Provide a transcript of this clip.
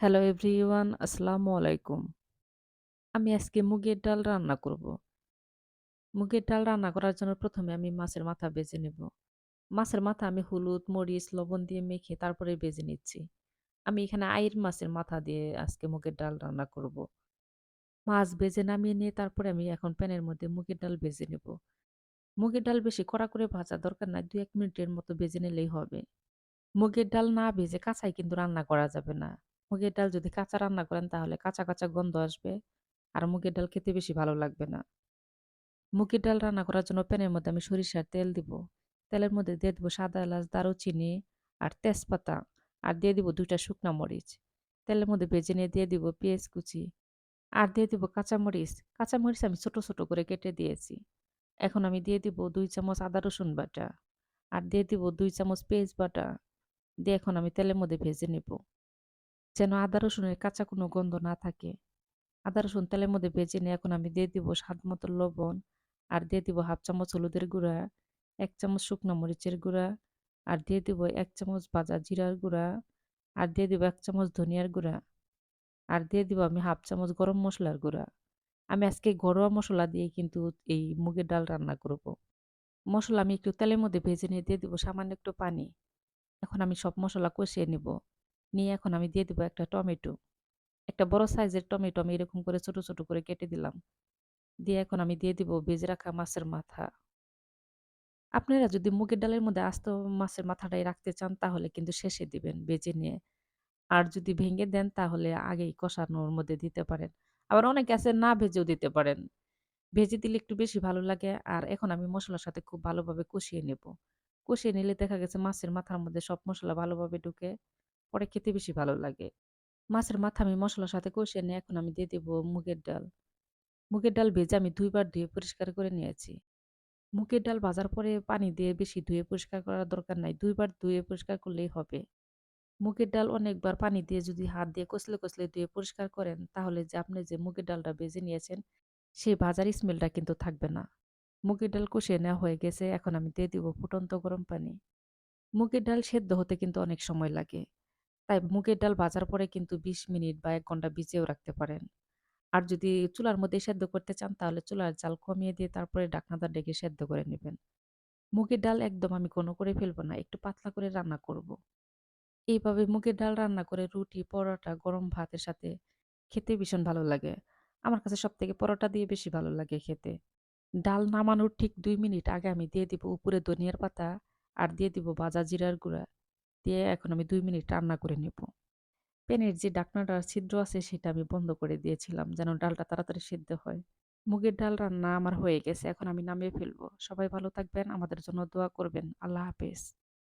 Hello everyone, আসসালামু আলাইকুম। আমি আজকে মুগের ডাল রান্না করব। মুগের ডাল রান্না করার জন্য প্রথমে আমি মাছের মাথা বেজে নেব। মাছের মাথা আমি হলুদ, মরিচ, লবণ দিয়ে মেখে তারপরে বেজে নিচ্ছি। আমি এখানে আইড় মাছের মাথা দিয়ে আজকে মুগের ডাল রান্না করব। মাছ ভেজে নামিয়ে নিয়ে তারপরে আমি এখন প্যানের মধ্যে মুগের ডাল ভেজে নেব। মুগের ডাল বেশি কড়া করে ভাজা দরকার নাই। ২-১ মিনিটের মতো ভেজে নিলেই হবে। মুগের ডাল না ভেজে কাঁচাই কিন্তু রান্না করা যাবে না। মুগের ডাল যদি কাঁচা রান্না করেন তাহলে কাঁচা, কাঁচা গন্ধ আসবে। আর মুগের ডাল খেতে বেশি ভালো লাগবে না। মুগের ডাল রান্না করার জন্য প্যানের মধ্যে আমি সরিষার তেল দিব। তেলের মধ্যে দিয়ে দিব সাদা এলাচ, দারুচিনি আর তেজপাতা আর দিয়ে দিব ২ টা শুকনা মরিচ। তেলের মধ্যে ভেজে নিয়ে দিয়ে দিব পেঁয়াজ কুচি আর দিয়ে দিব কাঁচামরিচ। কাঁচামরিচ আমি ছোট, ছোট করে কেটে দিয়েছি। এখন আমি দিয়ে দিব দুই চামচ আদা রসুন বাটা আর দিয়ে দিব দুই চামচ পেঁয়াজ বাটা। দিয়ে এখন আমি তেলের মধ্যে ভেজে নেব। যেন আদা রসুনের কাঁচা কোনো গন্ধ না থাকে। আদা রসুন তেলের মধ্যে ভেজে নিয়ে এখন আমি দিয়ে দিব স্বাদ মতো লবণ আর দিয়ে দিব হাফ চামচ হলুদের গুঁড়া, এক চামচ শুকনো মরিচের গুঁড়া আর দিয়ে দিব এক চামচ ভাজা জিরার গুঁড়া আর দিয়ে দিব এক চামচ ধনিয়ার গুঁড়া আর দিয়ে দিব আমি হাফ চামচ গরম মশলার গুঁড়া। আমি আজকে ঘরোয়া মশলা দিয়ে কিন্তু এই মুগের ডাল রান্না করব। মশলা আমি একটু তেলের মধ্যে ভেজে নিয়ে দিয়ে দিব সামান্য একটু পানি। এখন আমি সব মশলা কষিয়ে নিব। নিয়ে এখন আমি দিয়ে দিব একটা টমেটো। একটা বড় সাইজের টমেটো আমি এরকম করে ছোট, ছোট করে কেটে দিলাম। দিয়ে এখন আমি দিয়ে দিব ভেজে রাখা মাছের মাথা। আপনারা যদি মুগের ডালের মধ্যে আস্ত মাছের মাথাটাই রাখতে চান তাহলে কিন্তু শেষে দিবেন বেজে নিয়ে। আর যদি ভেঙে দেন তাহলে আগেই কষানোর মধ্যে দিতে পারেন। আবার অনেকে আছে না ভেজেও দিতে পারেন। ভেজে দিলে একটু বেশি ভালো লাগে। আর এখন আমি মশলার সাথে খুব ভালোভাবে কষিয়ে নেব। কষিয়ে নিলে দেখা গেছে মাছের মাথার মধ্যে সব মশলা ভালোভাবে ঢুকে পরে খেতে বেশি ভালো লাগে। মাছের মাথা আমি মশলার সাথে কষিয়ে নিয়ে এখন আমি দিয়ে দিব মুগের ডাল। মুগের ডাল ভেজে আমি দুইবার ধুয়ে পরিষ্কার করে নিয়েছি। মুগের ডাল ভাজার পরে পানি দিয়ে বেশি ধুয়ে পরিষ্কার করার দরকার নাই। দুইবার ধুয়ে পরিষ্কার করলেই হবে। মুগের ডাল অনেকবার পানি দিয়ে যদি হাত দিয়ে কষলে কচলে ধুয়ে পরিষ্কার করেন, তাহলে যে আপনি যে মুগের ডালটা ভেজে নিয়েছেন, সেই ভাজার স্মেলটা কিন্তু থাকবে না। মুগের ডাল কষিয়ে নেওয়া হয়ে গেছে। এখন আমি দিয়ে দিব ফুটন্ত গরম পানি। মুগের ডাল সেদ্ধ হতে কিন্তু অনেক সময় লাগে। তাই মুগের ডাল ভাজার পরে কিন্তু ২০ মিনিট বা এক ঘণ্টা ভিজিয়েও রাখতে পারেন। আর যদি চুলার মধ্যেই সেদ্ধ করতে চান তাহলে চুলার জাল কমিয়ে দিয়ে তারপরে ঢাকনাটা ডেকে সেদ্ধ করে নেবেন। মুগের ডাল একদম আমি কোনো করে ফেলব না, একটু পাতলা করে রান্না করব। এইভাবে মুগের ডাল রান্না করে রুটি, পরোটা, গরম ভাতের সাথে খেতে ভীষণ ভালো লাগে। আমার কাছে সব থেকে পরোটা দিয়ে বেশি ভালো লাগে খেতে। ডাল নামানোর ঠিক দুই মিনিট আগে আমি দিয়ে দিব উপরে ধনিয়ার পাতা আর দিয়ে দিব ভাজা জিরার গুঁড়া। দিয়ে এখন আমি দুই মিনিট রান্না করে নেব। প্যানের যে ডাকনাটার ছিদ্র আছে সেটা আমি বন্ধ করে দিয়েছিলাম যেন ডালটা তাড়াতাড়ি সিদ্ধ হয়। মুগের ডাল রান্না আমার হয়ে গেছে। এখন আমি নামিয়ে ফেলব। সবাই ভালো থাকবেন। আমাদের জন্য দোয়া করবেন। আল্লাহ হাফেজ।